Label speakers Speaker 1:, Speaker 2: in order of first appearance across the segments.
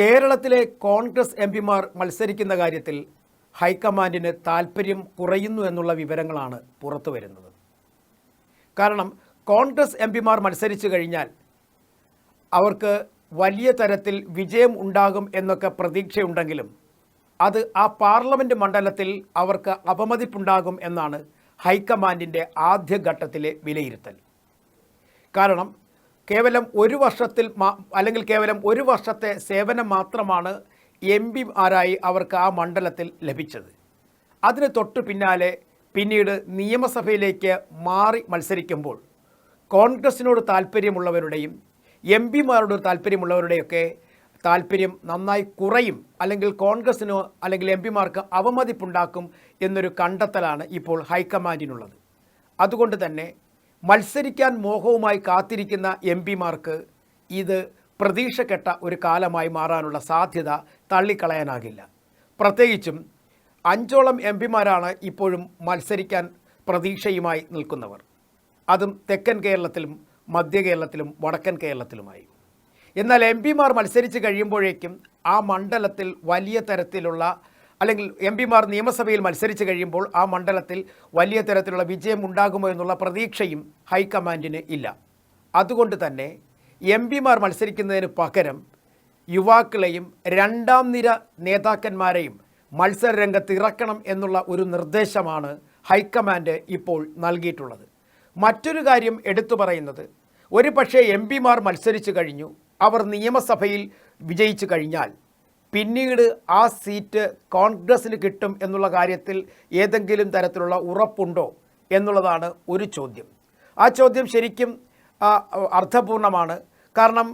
Speaker 1: കേരളത്തിലെ കോൺഗ്രസ് എം പിമാർ മത്സരിക്കുന്ന കാര്യത്തിൽ ഹൈക്കമാൻഡിന് താൽപ്പര്യം കുറയുന്നു എന്നുള്ള വിവരങ്ങളാണ് പുറത്തു വരുന്നത്. കാരണം കോൺഗ്രസ് എം പിമാർ മത്സരിച്ചു കഴിഞ്ഞാൽ അവർക്ക് വലിയ തരത്തിൽ വിജയം ഉണ്ടാകും എന്നൊക്കെ പ്രതീക്ഷയുണ്ടെങ്കിലും അത് ആ പാർലമെന്റ് മണ്ഡലത്തിൽ അവർക്ക് അപമതിപ്പുണ്ടാകും എന്നാണ് ഹൈക്കമാൻഡിന്റെ ആദ്യഘട്ടത്തിലെ വിലയിരുത്തൽ. കാരണം കേവലം ഒരു വർഷത്തിൽ അല്ലെങ്കിൽ കേവലം ഒരു വർഷത്തെ സേവനം മാത്രമാണ് എം പിമാരായി അവർക്ക് ആ മണ്ഡലത്തിൽ ലഭിച്ചത്. അതിന് തൊട്ടു പിന്നാലെ പിന്നീട് നിയമസഭയിലേക്ക് മാറി മത്സരിക്കുമ്പോൾ കോൺഗ്രസിനോട് താല്പര്യമുള്ളവരുടെയും എം പിമാരോട് താല്പര്യമുള്ളവരുടെയൊക്കെ താല്പര്യം നന്നായി കുറയും അല്ലെങ്കിൽ കോൺഗ്രസിനോ അല്ലെങ്കിൽ എം പിമാർക്ക് അവമതിപ്പുണ്ടാക്കും എന്നൊരു കണ്ടെത്തലാണ് ഇപ്പോൾ ഹൈക്കമാൻഡിനുള്ളത്. അതുകൊണ്ട് തന്നെ മത്സരിക്കാൻ മോഹവുമായി കാത്തിരിക്കുന്ന എം പിമാർക്ക് ഇത് പ്രതീക്ഷ കെട്ട ഒരു കാലമായി മാറാനുള്ള സാധ്യത തള്ളിക്കളയാനാകില്ല. പ്രത്യേകിച്ചും അഞ്ചോളം എം പിമാരാണ് ഇപ്പോഴും മത്സരിക്കാൻ പ്രതീക്ഷയുമായി നിൽക്കുന്നവർ. അതും തെക്കൻ കേരളത്തിലും മധ്യ കേരളത്തിലും വടക്കൻ കേരളത്തിലുമായി. എന്നാൽ എം പിമാർ മത്സരിച്ച് കഴിയുമ്പോഴേക്കും ആ മണ്ഡലത്തിൽ വലിയ തരത്തിലുള്ള അല്ലെങ്കിൽ എം പിമാർ നിയമസഭയിൽ മത്സരിച്ച് കഴിയുമ്പോൾ ആ മണ്ഡലത്തിൽ വലിയ തരത്തിലുള്ള വിജയം ഉണ്ടാകുമോ എന്നുള്ള പ്രതീക്ഷയും ഹൈക്കമാൻഡിന് ഇല്ല. അതുകൊണ്ട് തന്നെ എം പിമാർ മത്സരിക്കുന്നതിന് പകരം യുവാക്കളെയും രണ്ടാം നിര നേതാക്കന്മാരെയും മത്സര രംഗത്ത് ഇറക്കണം എന്നുള്ള ഒരു നിർദ്ദേശമാണ് ഹൈക്കമാൻഡ് ഇപ്പോൾ നൽകിയിട്ടുള്ളത്. മറ്റൊരു കാര്യം എടുത്തു പറയുന്നത് ഒരു പക്ഷേ എം പിമാർ മത്സരിച്ചു കഴിഞ്ഞു അവർ നിയമസഭയിൽ വിജയിച്ചു കഴിഞ്ഞാൽ പിന്നീട് ആ സീറ്റ് കോൺഗ്രസ്സിന് കിട്ടും എന്നുള്ള കാര്യത്തിൽ ഏതെങ്കിലും തരത്തിലുള്ള ഉറപ്പുണ്ടോ എന്നുള്ളതാണ് ഒരു ചോദ്യം. ആ ചോദ്യം ശരിക്കും അർത്ഥപൂർണമാണ്. കാരണം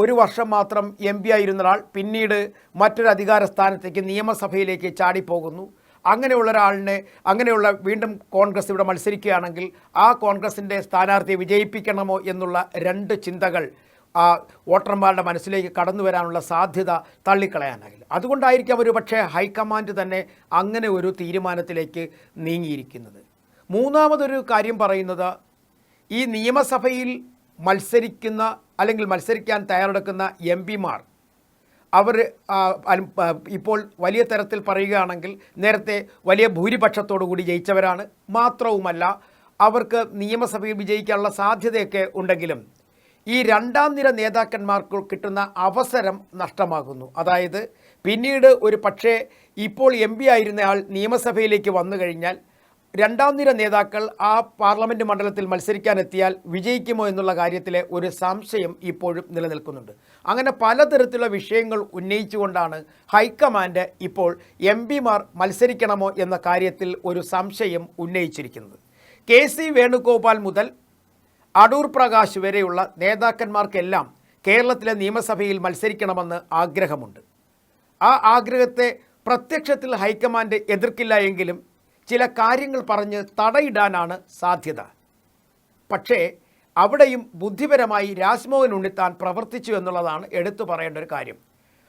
Speaker 1: ഒരു വർഷം മാത്രം എം പി ആയിരുന്ന ഒരാൾ പിന്നീട് മറ്റൊരു അധികാര സ്ഥാനത്തേക്ക് നിയമസഭയിലേക്ക് ചാടിപ്പോകുന്നു. അങ്ങനെയുള്ള ഒരാളിനെ അങ്ങനെയുള്ള വീണ്ടും കോൺഗ്രസ് ഇവിടെ മത്സരിക്കുകയാണെങ്കിൽ ആ കോൺഗ്രസിന്റെ സ്ഥാനാർത്ഥിയെ വിജയിപ്പിക്കണമോ എന്നുള്ള രണ്ട് ചിന്തകൾ ആ വോട്ടർമാരുടെ മനസ്സിലേക്ക് കടന്നു വരാനുള്ള സാധ്യത തള്ളിക്കളയാനാകില്ല. അതുകൊണ്ടായിരിക്കാം ഒരു പക്ഷേ ഹൈക്കമാൻഡ് തന്നെ അങ്ങനെ ഒരു തീരുമാനത്തിലേക്ക് നീങ്ങിയിരിക്കുന്നത്. മൂന്നാമതൊരു കാര്യം പറയുന്നത് ഈ നിയമസഭയിൽ മത്സരിക്കുന്ന അല്ലെങ്കിൽ മത്സരിക്കാൻ തയ്യാറെടുക്കുന്ന എം പിമാർ അവർ ഇപ്പോൾ വലിയ തരത്തിൽ പറയുകയാണെങ്കിൽ നേരത്തെ വലിയ ഭൂരിപക്ഷത്തോടു കൂടി ജയിച്ചവരാണ്. മാത്രവുമല്ല അവർക്ക് നിയമസഭയിൽ വിജയിക്കാനുള്ള സാധ്യതയൊക്കെ ഉണ്ടെങ്കിലും ഈ രണ്ടാം നിര നേതാക്കന്മാർക്ക് കിട്ടുന്ന അവസരം നഷ്ടമാകുന്നു. അതായത് പിന്നീട് ഒരു പക്ഷേ ഇപ്പോൾ എം പി ആയിരുന്നയാൾ നിയമസഭയിലേക്ക് വന്നു കഴിഞ്ഞാൽ രണ്ടാം നിര നേതാക്കൾ ആ പാർലമെന്റ് മണ്ഡലത്തിൽ മത്സരിക്കാനെത്തിയാൽ വിജയിക്കുമോ എന്നുള്ള കാര്യത്തിലെ ഒരു സംശയം ഇപ്പോഴും നിലനിൽക്കുന്നുണ്ട്. അങ്ങനെ പലതരത്തിലുള്ള വിഷയങ്ങൾ ഉന്നയിച്ചുകൊണ്ടാണ് ഹൈക്കമാൻഡ് ഇപ്പോൾ എം പിമാർ മത്സരിക്കണമോ എന്ന കാര്യത്തിൽ ഒരു സംശയം ഉന്നയിച്ചിരിക്കുന്നത്. കെ സി വേണുഗോപാൽ മുതൽ അടൂർ പ്രകാശ് വരെയുള്ള നേതാക്കന്മാർക്കെല്ലാം കേരളത്തിലെ നിയമസഭയിൽ മത്സരിക്കണമെന്ന് ആഗ്രഹമുണ്ട്. ആ ആഗ്രഹത്തെ പ്രത്യക്ഷത്തിൽ ഹൈക്കമാൻഡ് എതിർക്കില്ല എങ്കിലും ചില കാര്യങ്ങൾ പറഞ്ഞ് തടയിടാനാണ് സാധ്യത. പക്ഷേ അവിടെയും ബുദ്ധിപരമായി രാജ്മോഹൻ ഉണ്ണിത്താൻ പ്രവർത്തിച്ചു എന്നുള്ളതാണ് എടുത്തു പറയേണ്ട ഒരു കാര്യം.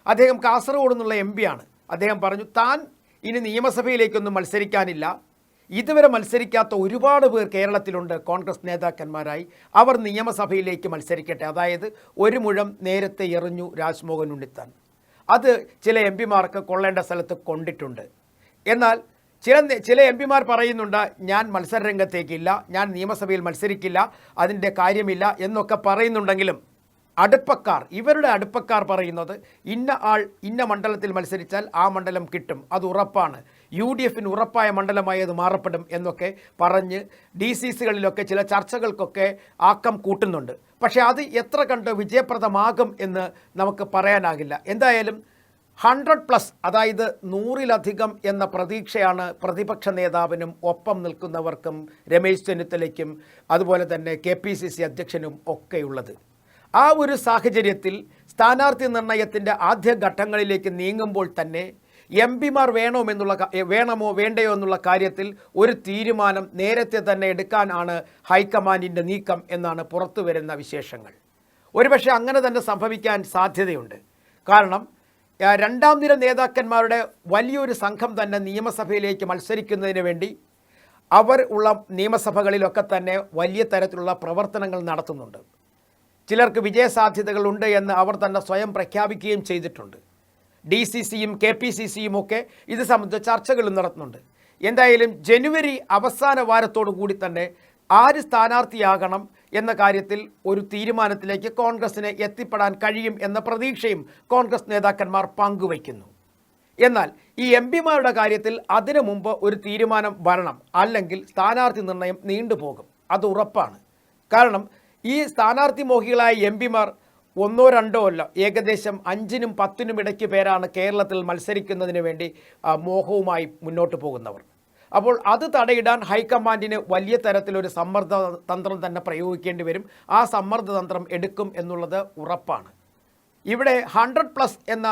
Speaker 1: അദ്ദേഹം കാസർഗോഡ് നിന്നുള്ള എം ആണ്. അദ്ദേഹം പറഞ്ഞു താൻ ഇനി നിയമസഭയിലേക്കൊന്നും മത്സരിക്കാനില്ല. ഇതുവരെ മത്സരിക്കാത്ത ഒരുപാട് പേർ കേരളത്തിലുണ്ട് കോൺഗ്രസ് നേതാക്കന്മാരായി. അവർ നിയമസഭയിലേക്ക് മത്സരിക്കട്ടെ. അതായത് ഒരു മുഴം നേരത്തെ എറിഞ്ഞു രാജ്മോഹൻ ഉണ്ണിത്താൻ. അത് ചില എം പിമാർക്ക് കൊള്ളേണ്ട സ്ഥലത്ത് കൊണ്ടിട്ടുണ്ട്. എന്നാൽ ചില ചില എം പിമാർ പറയുന്നുണ്ട് ഞാൻ മത്സരരംഗത്തേക്കില്ല ഞാൻ നിയമസഭയിൽ മത്സരിക്കില്ല അതിന്റെ കാര്യമില്ല എന്നൊക്കെ പറയുന്നുണ്ടെങ്കിലും അടുപ്പക്കാർ ഇവരുടെ അടുപ്പക്കാർ പറയുന്നത് ഇന്ന ആൾ ഇന്ന മണ്ഡലത്തിൽ മത്സരിച്ചാൽ ആ മണ്ഡലം കിട്ടും അത് ഉറപ്പാണ്. യു ഡി എഫിന് ഉറപ്പായ മണ്ഡലമായി അത് മാറപ്പെടും എന്നൊക്കെ പറഞ്ഞ് ഡി സി സികളിലൊക്കെ ചില ചർച്ചകൾക്കൊക്കെ ആക്കം കൂട്ടുന്നുണ്ട്. പക്ഷേ അത് എത്ര കണ്ട് വിജയപ്രദമാകും എന്ന് നമുക്ക് പറയാനാകില്ല. എന്തായാലും ഹൺഡ്രഡ് പ്ലസ് അതായത് നൂറിലധികം എന്ന പ്രതീക്ഷയാണ് പ്രതിപക്ഷ നേതാവിനും ഒപ്പം നിൽക്കുന്നവർക്കും രമേശ് ചെന്നിത്തലയ്ക്കും അതുപോലെ തന്നെ കെ പി സി സി അധ്യക്ഷനും ഒക്കെയുള്ളത്. ആ ഒരു സാഹചര്യത്തിൽ സ്ഥാനാർത്ഥി നിർണയത്തിന്റെ ആദ്യ ഘട്ടങ്ങളിലേക്ക് നീങ്ങുമ്പോൾ തന്നെ എം പിമാർ വേണമെന്നുള്ള വേണമോ വേണ്ടയോ എന്നുള്ള കാര്യത്തിൽ ഒരു തീരുമാനം നേരത്തെ തന്നെ എടുക്കാനാണ് ഹൈക്കമാൻഡിന്റെ നീക്കം എന്നാണ് പുറത്തു വരുന്ന വിശേഷങ്ങൾ. ഒരുപക്ഷെ അങ്ങനെ തന്നെ സംഭവിക്കാൻ സാധ്യതയുണ്ട്. കാരണം രണ്ടാം നിര നേതാക്കന്മാരുടെ വലിയൊരു സംഘം തന്നെ നിയമസഭയിലേക്ക് മത്സരിക്കുന്നതിന് വേണ്ടി അവർ ഉള്ള നിയമസഭകളിലൊക്കെ തന്നെ വലിയ തരത്തിലുള്ള പ്രവർത്തനങ്ങൾ നടത്തുന്നുണ്ട്. ചിലർക്ക് വിജയസാധ്യതകളുണ്ട് എന്ന് അവർ തന്നെ സ്വയം പ്രഖ്യാപിക്കുകയും ചെയ്തിട്ടുണ്ട്. ഡി സി സിയും കെ പി സി സിയും ഒക്കെ ഇത് സംബന്ധിച്ച ചർച്ചകളും നടത്തുന്നുണ്ട്. എന്തായാലും ജനുവരി അവസാന വാരത്തോടു കൂടി തന്നെ ആര് സ്ഥാനാർത്ഥിയാകണം എന്ന കാര്യത്തിൽ ഒരു തീരുമാനത്തിലേക്ക് കോൺഗ്രസിന് എത്തിപ്പെടാൻ കഴിയും എന്ന പ്രതീക്ഷയും കോൺഗ്രസ് നേതാക്കന്മാർ പങ്കുവയ്ക്കുന്നു. എന്നാൽ ഈ എം പിമാരുടെ കാര്യത്തിൽ അതിനു മുമ്പ് ഒരു തീരുമാനം വരണം. അല്ലെങ്കിൽ സ്ഥാനാർത്ഥി നിർണയം നീണ്ടുപോകും. അത് ഉറപ്പാണ്. കാരണം ഈ സ്ഥാനാർത്ഥി മോഹികളായ എം പിമാർ ഒന്നോ രണ്ടോ അല്ല ഏകദേശം അഞ്ചിനും പത്തിനും ഇടയ്ക്ക് പേരാണ് കേരളത്തിൽ മത്സരിക്കുന്നതിന് വേണ്ടി മോഹവുമായി മുന്നോട്ട് പോകുന്നവർ. അപ്പോൾ അത് തടയിടാൻ ഹൈക്കമാൻഡിന് വലിയ തരത്തിലൊരു സമ്മർദ്ദ തന്ത്രം തന്നെ പ്രയോഗിക്കേണ്ടി വരും. ആ സമ്മർദ്ദ തന്ത്രം എടുക്കും എന്നുള്ളത് ഉറപ്പാണ്. ഇവിടെ ഹൺഡ്രഡ് പ്ലസ് എന്ന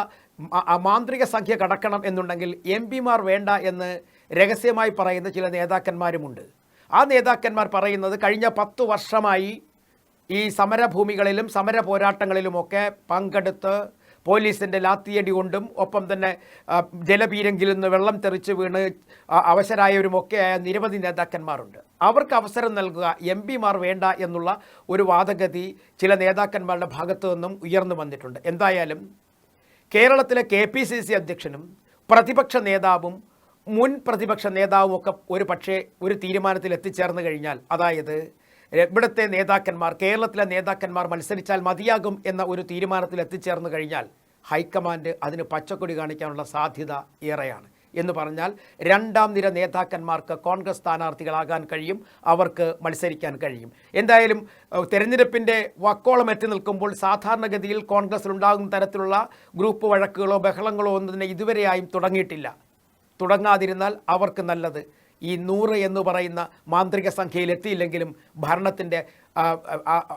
Speaker 1: മാന്ത്രിക സംഖ്യ കടക്കണം എന്നുണ്ടെങ്കിൽ എം പിമാർ വേണ്ട എന്ന് രഹസ്യമായി പറയുന്ന ചില നേതാക്കന്മാരുമുണ്ട്. ആ നേതാക്കന്മാർ പറയുന്നത് കഴിഞ്ഞ പത്തു വർഷമായി ഈ സമരഭൂമികളിലും സമര പോരാട്ടങ്ങളിലുമൊക്കെ പങ്കെടുത്ത് പോലീസിന്റെ ലാത്തിയടി കൊണ്ടും ഒപ്പം തന്നെ ജലപീരങ്കിൽ നിന്ന് വെള്ളം തെറിച്ച് വീണ് അവശരായവരുമൊക്കെയായ നിരവധി നേതാക്കന്മാരുണ്ട്. അവർക്ക് അവസരം നൽകുക എം പിമാർ വേണ്ട എന്നുള്ള ഒരു വാദഗതി ചില നേതാക്കന്മാരുടെ ഭാഗത്തു നിന്നും ഉയർന്നു വന്നിട്ടുണ്ട്. എന്തായാലും കേരളത്തിലെ കെ പി സി സി അധ്യക്ഷനും പ്രതിപക്ഷ നേതാവും മുൻ പ്രതിപക്ഷ നേതാവും ഒക്കെ ഒരു പക്ഷേ ഒരു തീരുമാനത്തിൽ എത്തിച്ചേർന്ന് കഴിഞ്ഞാൽ അതായത് ഇവിടുത്തെ നേതാക്കന്മാർ കേരളത്തിലെ നേതാക്കന്മാർ മത്സരിച്ചാൽ മതിയാകും എന്ന ഒരു തീരുമാനത്തിൽ എത്തിച്ചേർന്ന് കഴിഞ്ഞാൽ ഹൈക്കമാൻഡ് അതിന് പച്ചക്കൊടി കാണിക്കാനുള്ള സാധ്യത ഏറെയാണ്. എന്ന് പറഞ്ഞാൽ രണ്ടാം നിര നേതാക്കന്മാർക്ക് കോൺഗ്രസ് സ്ഥാനാർത്ഥികളാകാൻ കഴിയും അവർക്ക് മത്സരിക്കാൻ കഴിയും. എന്തായാലും തെരഞ്ഞെടുപ്പിന്റെ വക്കോളം എത്തി നിൽക്കുമ്പോൾ സാധാരണഗതിയിൽ കോൺഗ്രസ്സിലുണ്ടാകുന്ന തരത്തിലുള്ള ഗ്രൂപ്പ് വഴക്കുകളോ ബഹളങ്ങളോ ഒന്നും തന്നെ ഇതുവരെയായും തുടങ്ങിയിട്ടില്ല. തുടങ്ങാതിരുന്നാൽ അവർക്ക് നല്ലത്. ഈ നൂറ് എന്ന് പറയുന്ന മാന്ത്രിക സംഖ്യയിൽ എത്തിയില്ലെങ്കിലും ഭരണത്തിന്റെ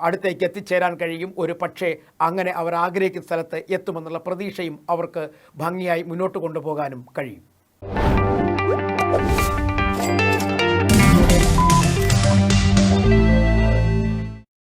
Speaker 1: അടുത്തേക്ക് എത്തിച്ചേരാൻ കഴിയും. ഒരു പക്ഷേ അങ്ങനെ അവർ ആഗ്രഹിക്കുന്ന സ്ഥലത്ത് എത്തുമെന്നുള്ള പ്രതീക്ഷയും അവർക്ക് ഭംഗിയായി മുന്നോട്ട് കൊണ്ടുപോകാനും കഴിയും.